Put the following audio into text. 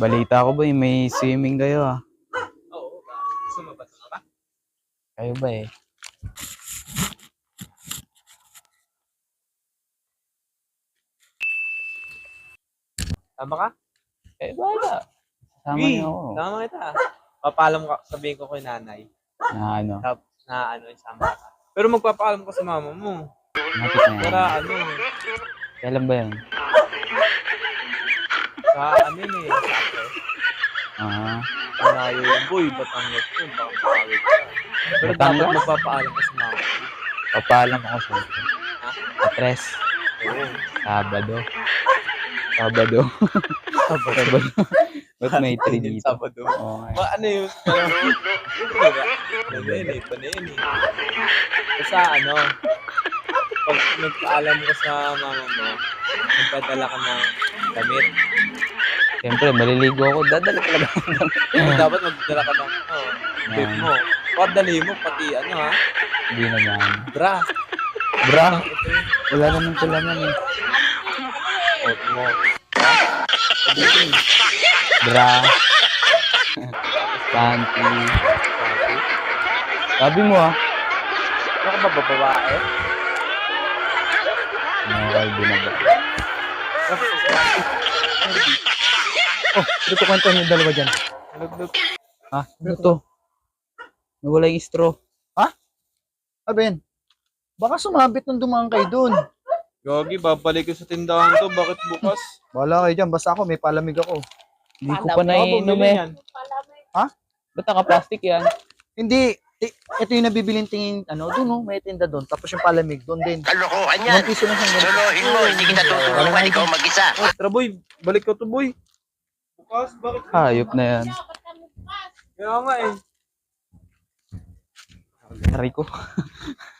Balita ko ba eh, may swimming kayo ah. Oo. Gusto mo ba? Kayo ba eh? Tama ka? Na? Sama Uy, niyo ako. Tama kita. Papalam ka, sabihin ko kay nanay. Na ano? Na, na ano, isama ka. Pero magpapaalam ka sa mama mo. Napit na yan. Para ano, Kailan ba yan? Sa ano yun eh. Ah, Malayo yung boy, Batangas yun. Baka makawit ka. Pero Batangas? dapat magpapaalam ka sa mama mo. papalam ako sa Ha? Atres. Oo. Sabado. Sabado. Sabado. Ba't may 3 Yung dito? Sabado. Oo nga. Ma, ano yun? Diba? Ano yun eh, yun eh. Basta ano, pag nagpaalam ka sa mama mo, magdadala ka ng damit. Siyempre, maliligo ako. Dadala talaga ako ng Dapat magdala ka ng, oh, bib mo. Padali mo, pati ano ha, Hindi naman. bra. Bra, wala naman ko laman eh. coat mo. Ha? Sabi ko Bra. Panty. Sabi mo ah. Ano ka ba babae? Nakakal binaba. Oh, dito ko kwento yung dalawa dyan. Lugdog. Ha? Ano to? Nawala yung straw. Aben, baka sumabit nung dumaan kayo dun. Gogi, babalik ko sa tindahan to. Bakit bukas? Wala kayo dyan, basta ako, may palamig ako. Hindi ko pa naiinom eh. yan. Ba't naka-plastic yan? Hindi, i- ito yung nabibiling tingin, ano, dun oh, may tinda doon. Tapos yung palamig, doon din. Kalokohan yan. piso na siyang ganun. Solohin mo, hindi kita tutulungan, ikaw mag-isa. Oh, tara boy, balik ko to boy. Bukas, bakit? Hayop na yan. Kaya nga eh. Aray ko.